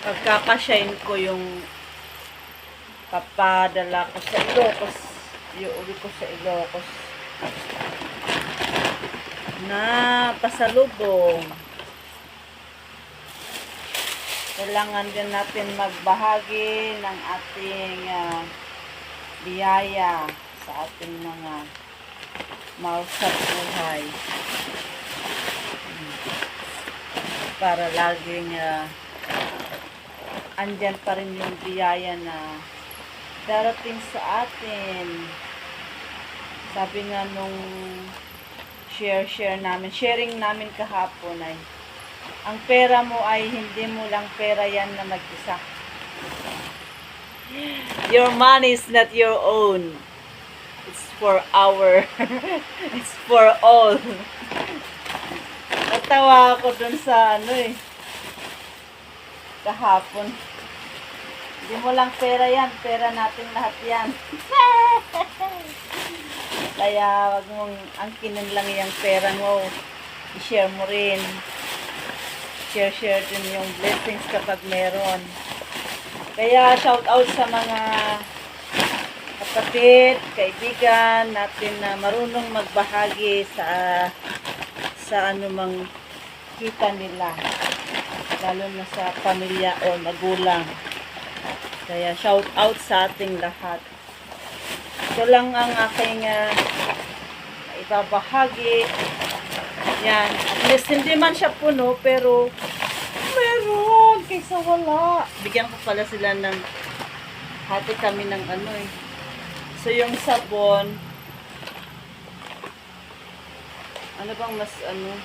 pagkakasyain ko yung papadala ko sa Ilocos, iuwi ko sa Ilocos na pasalubong. Kailangan din natin magbahagi ng ating ah, biyaya sa ating mga mahal sa buhay. Hmm. Para laging ah, andyan pa rin yung biyaya na darating sa atin. Sabi nga nung share-share namin, sharing namin kahapon ay ang pera mo ay hindi mo lang pera yan na mag-isa. Your money is not your own. It's for our, it's for all. Natawa ako dun sa ano eh, kahapon. Hindi mo lang pera yan, pera natin lahat yan. Kaya wag mong angkinin lang yung pera mo. I-share mo rin. Share-share din yung blessings kapag meron. Kaya shout out sa mga kapatid, kaibigan natin na marunong magbahagi sa sa anumang kita nila. Lalo na sa pamilya o magulang. Kaya shout out sa ating lahat. Ito lang ang aking uh, ibabahagi. Yan. At least hindi man siya puno, pero meron kaysa wala. Bigyan ko pala sila ng hati kami ng ano eh. So yung sabon, ano bang mas ano,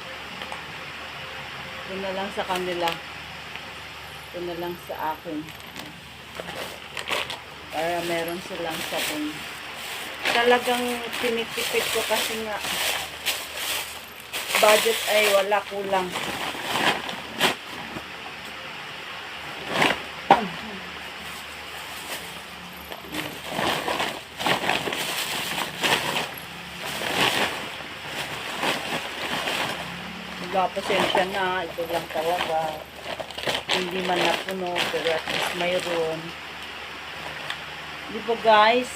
ito na lang sa kanila. Ito na lang sa akin. Para meron silang sabon. Talagang tinitipid ko kasi nga budget ay wala kulang. Wala, pasensya na. Ito lang talaga. Hindi man napuno, pero at least mayroon. Di ba guys?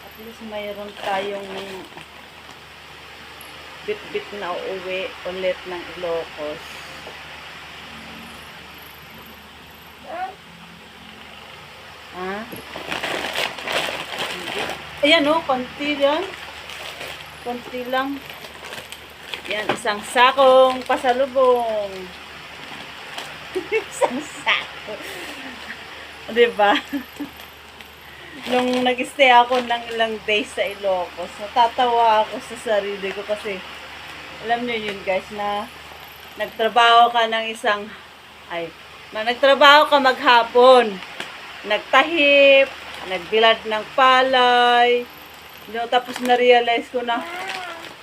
At least mayroon tayong bit-bit na uuwi ulit ng Ilocos. Ha? Ayan o, konti lang. Konti lang. Yan, isang sakong pasalubong. isang sako. Diba? Nung nag-stay ako ng ilang days sa Ilocos, natatawa ako sa sarili ko kasi alam niyo yun guys na nagtrabaho ka ng isang ay nagtrabaho ka maghapon nagtahip nagbilad ng palay no, tapos na-realize ko na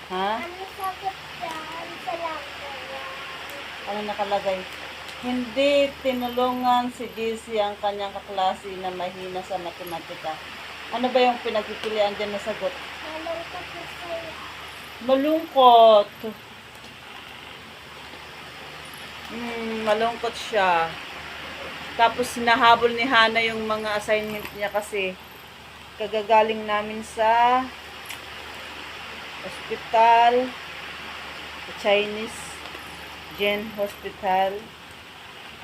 ha? Ano sagot yan sa laptop? Ano nakalagay? Hindi tinulungan si JC ang kanyang kaklase na mahina sa matematika. Ano ba yung pinagpipilian dyan na sagot? Malungkot. Hmm, malungkot siya. Tapos sinahabol ni Hana yung mga assignment niya kasi kagagaling namin sa hospital, sa Chinese Gen Hospital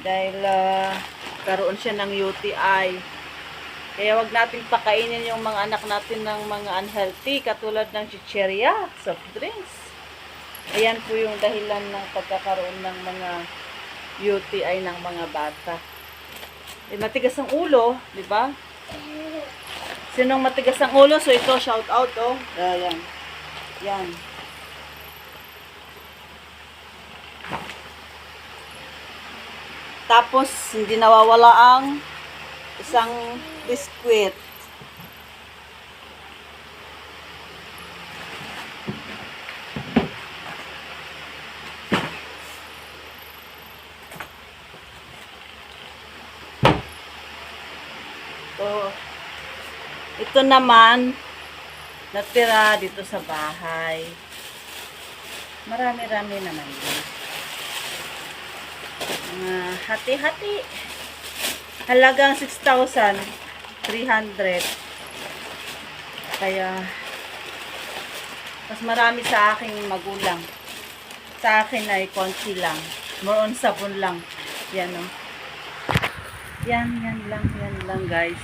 dahil ah, karoon siya ng UTI. Kaya wag nating pakainin yung mga anak natin ng mga unhealthy katulad ng chicheria, soft drinks. Ayan po yung dahilan ng pagkakaroon ng mga UTI ng mga bata. Eh, matigas ang ulo, di ba? Sinong matigas ang ulo? So ito, shout out, oh. Ayan. Yan. Tapos, hindi nawawala ang isang biskwit. Ito, ito naman, natira dito sa bahay. Marami-rami naman din. Mga hati-hati. Halagang 6,300. Kaya, mas marami sa aking magulang. Sa akin ay konti lang. More on sabon lang. Yan o. Yan, yan lang, yan lang guys.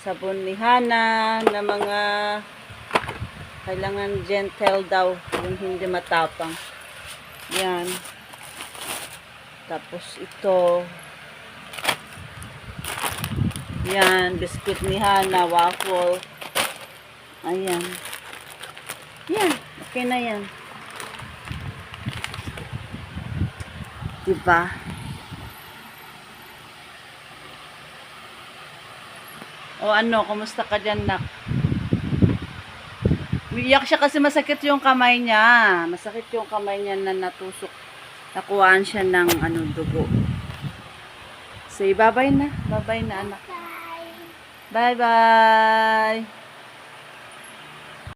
Sabon ni Hana na mga kailangan gentle daw yung hindi matapang. Yan. Tapos ito. Yan, biscuit ni Hana, waffle. Ayan. Yan, okay na yan. Diba? O ano, kumusta ka dyan, nak? Umiiyak siya kasi masakit yung kamay niya. Masakit yung kamay niya na natusok. Nakuhaan siya ng ano, dugo. Say bye-bye na. Bye-bye na, anak. Bye. Bye-bye.